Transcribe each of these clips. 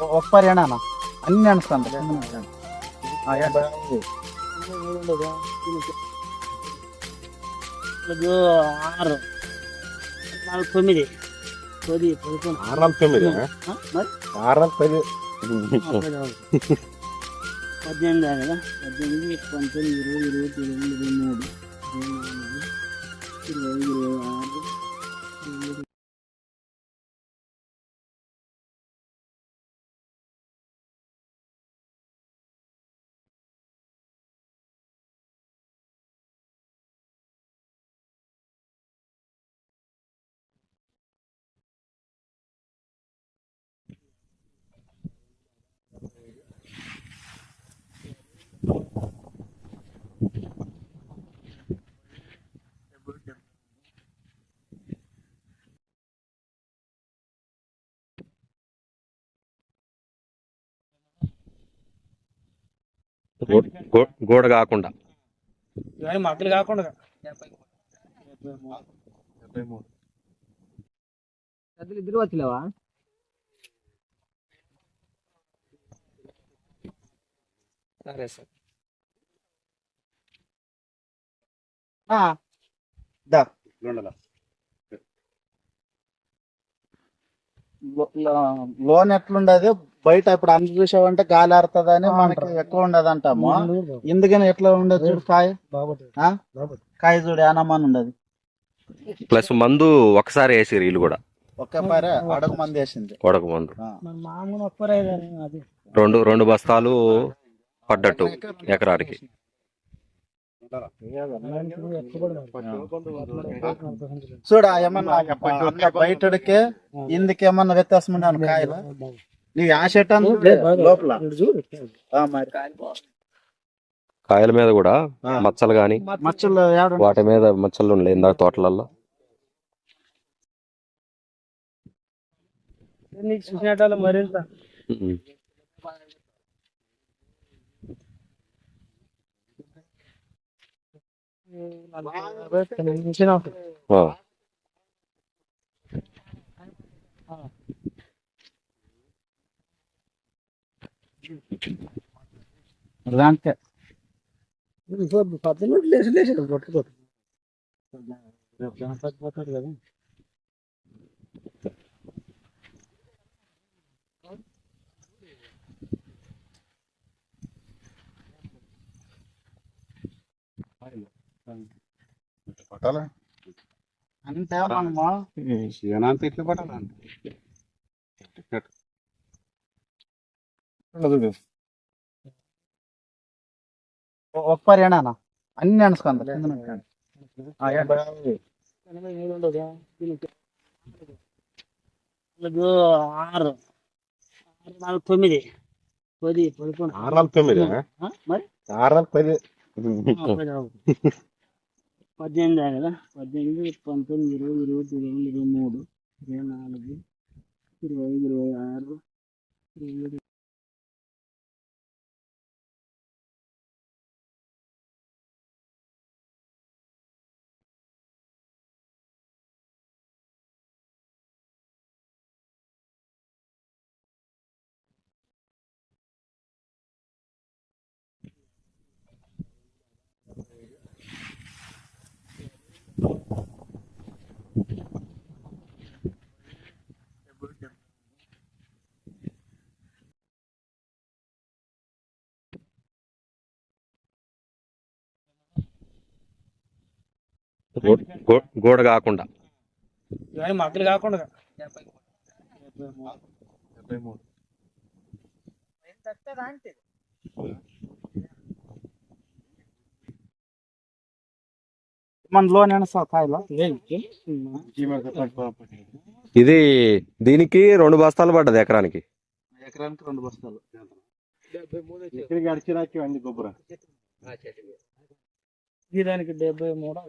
ఒక పరిణామ. అన్ని అనుస్తాను ఆరు నాలుగు తొమ్మిది. పది పదకొండు. ఆరు నాలుగు తొమ్మిది. ఆరు నాలుగు పది పద్దెనిమిది కదా? పద్దెనిమిది పంతొమ్మిది ఇరవై ఇరవై ఇరవై ఇరవై మూడు ఇరవై నాలుగు ఇరవై ఇరవై ఆరు గోడ కాకుండా. కాకుండా. ఇద్దరు వచ్చలేవా? సరే సార్. దా లోన్ ఎట్లుండదు? బయట ఇప్పుడు అన్ని చూసావంటే గాలి ఆడుతుందని మనకి ఎక్కువ ఉండదు అంటాము ఎందుకని ఎట్లా ఉండదు చూడు కాయ? కాయ చూడు ఏనమ్మని ఉండదు. ప్లస్ మందు ఒకసారి వేసిరు వీళ్ళు కూడా. ఒకే పారే అడుగు మంది వేసింది. గోడకు మందు. రెండు రెండు బస్తాలు పడ్డట్టు ఎకరానికి చూడ ఏమన్నా బయటడికి ఇందుకు ఏమన్నా వ్యత్యాసం ఉండను కాయలు? ఆ లోపల. ఆ, మరి. కాయల మీద కూడా. మచ్చలు గాని మచ్చలు వాటి మీద మచ్చలు ఉండలే ఇందాక తోటలలో మరింత దాంతే పద్దెనిమిది లేచి లేచి కొట్టుకోరు రేపు గణపతి పోతాడు కదా పట్టాలా? అంతే మనము ఏనంత పట్టాలా ఒప్పర్ అన్ని. దీనికి. నాలుగు ఆరు. ఆరు నాలుగు తొమ్మిది. పది పదకొండు. ఆరాలు తొమ్మిది ఆ, మరి? ఆరాలు పది. ఆ, పది. పద్దెనిమిది కదా? పద్దెనిమిది పంతొమ్మిది ఇరవై ఇరవై ఇరవై రెండు ఇరవై మూడు ఇరవై నాలుగు ఇరవై ఇరవై ఆరు ఇరవై గోడ కాకుండా. మక్కలు కాకుండా ఇది దీనికి రెండు బస్తాలు పడ్డది ఎకరానికి. ఎకరానికి రెండు బస్తాలు. ఇక్కడికి అడిచిరాకి గొప్పర ఈ దానికి డెబ్బై మూడు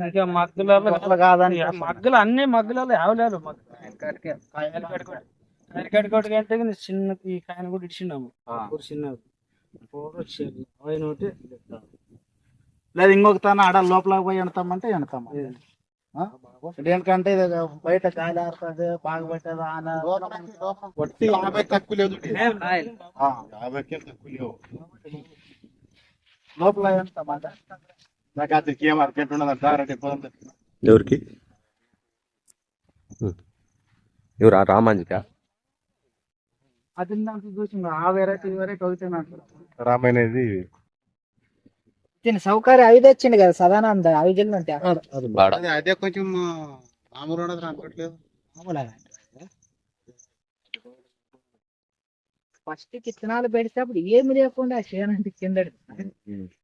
ఇంకా మగ్గులలో కాదని మగ్గులు అన్ని మగ్గులలో యావలేదు కాయలు అంటే చిన్న ఈ కాయను కూడా అవి నోటి లేదు ఇంకొక తన ఆడ లోపల పోయి ఎడతామంటే ఎడతాము. ఇది బయట గాలి ఆడుతుంది బాగా పెట్టదు యాభై తక్కువ లేదు. ఆ, యాభైకే తక్కువ లేవు. లోపల ఎంత మాట నాకు అది కేం మార్కెట్ ఉండదు పోతుంది ఎవరికి? ఎవరు? రామాంజిక? అది నాకు చూసి ఆ వెరైటీ వెరైటీ ఒకటి రామాయణది దీని సౌకర్యం ఐదు వచ్చింది కదా సదానంద ఐదు ఉంటాయి వాడ అదే అదే కొంచెం మామూలు ఉండదు అనుకోవట్లేదు ఫస్ట్ విత్తనాలు పెడితే అప్పుడు ఏమి లేకుండా చేనంటే కింద